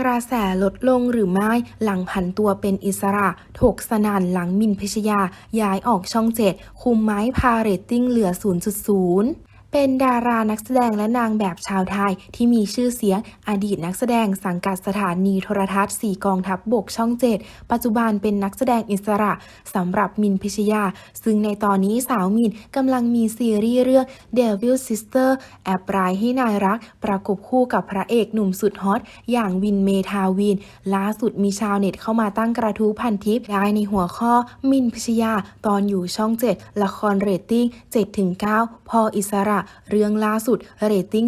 กระแสลดลงหรือไม่หลังผันตัวเป็นอิสระถกสนั่นหลังมินพิชยา ย้ายออกช่องเจ็ดคุมไม้พาเรตติ้งเหลือ 0.0 เป็นดารานักแสดงและนางแบบชาวไทยที่มีชื่อเสียงอดีตนักแสดงสังกัดสถานีโทรทัศน์ 4 กองทัพบบกช่อง7ปัจจุบันเป็นนักแสดงอิสระสำหรับมินพิชยา ซึ่งในตอนนี้สาวมินกำลังมีซีรีส์เรื่อง Devil Sister แอบร้ายให้นายรัก ประกบคู่กับพระเอกหนุ่มสุดฮอต อย่างวินเมทาวิน ล่าสุดมีชาวเน็ตเข้ามาตั้งกระทู้พันทิปได้ในหัวข้อมินพิชยา ตอนอยู่ช่อง7ละครเรตติ้ง7-9 พออิสระเรื่องล่าสุดเรตติ้ง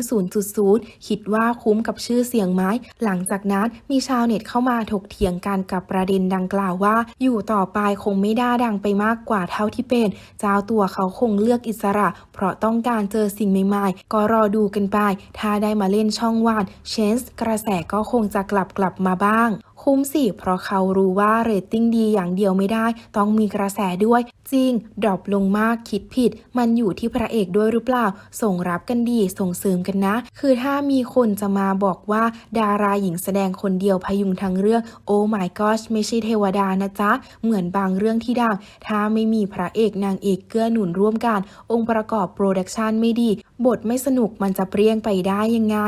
0.0 คิดว่าคุ้มกับชื่อเสียงไหมหลังจากนั้นมีชาวเน็ตเข้ามาถกเถียงกันกับประเด็นดังกล่าวว่า อยู่ต่อไปคงไม่ได้ดังไปมากกว่าเท่าที่เป็น เจ้าตัวเขาคงเลือกอิสระ เพราะต้องการเจอสิ่งใหม่ๆ ก็รอดูกันไป ถ้าได้มาเล่นช่องวานเชนส์กระแสก็คงจะกลับกลับมาบ้าง คุ้มสิ เพราะเขารู้ว่าเรตติ้งดีอย่างเดียวไม่ได้ ต้องมีกระแสด้วย จริง ดรอปลงมากคิดผิด มันอยู่ที่พระเอกด้วยหรือเปล่า ส่งรับกันดี ส่งเสริมกันนะ คือถ้ามีคนจะมาบอกว่า ดาราหญิงแสดงคนเดียวพยุงทั้งเรื่อง โอ้ my gosh ไม่ใช่เทวดานะจ๊ะ เหมือนบางเรื่องที่ดัง ถ้าไม่มีพระเอกนางเอกเกื้อหนุนร่วมกัน องค์ประกอบโปรดักชันไม่ดี บทไม่สนุกมันจะเปรี้ยงไปได้ยังไง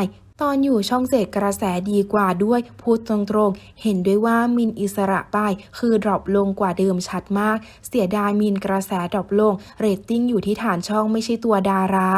ตอนอยู่ช่องเจ็ดกระแสดีกว่าด้วย พูดตรงๆ เห็นด้วยว่ามินอิสระไปคือดรอปลงกว่าเดิมชัดมาก เสียดายมินกระแสดรอปลง เรตติ้งอยู่ที่ฐานช่องไม่ใช่ตัวดารา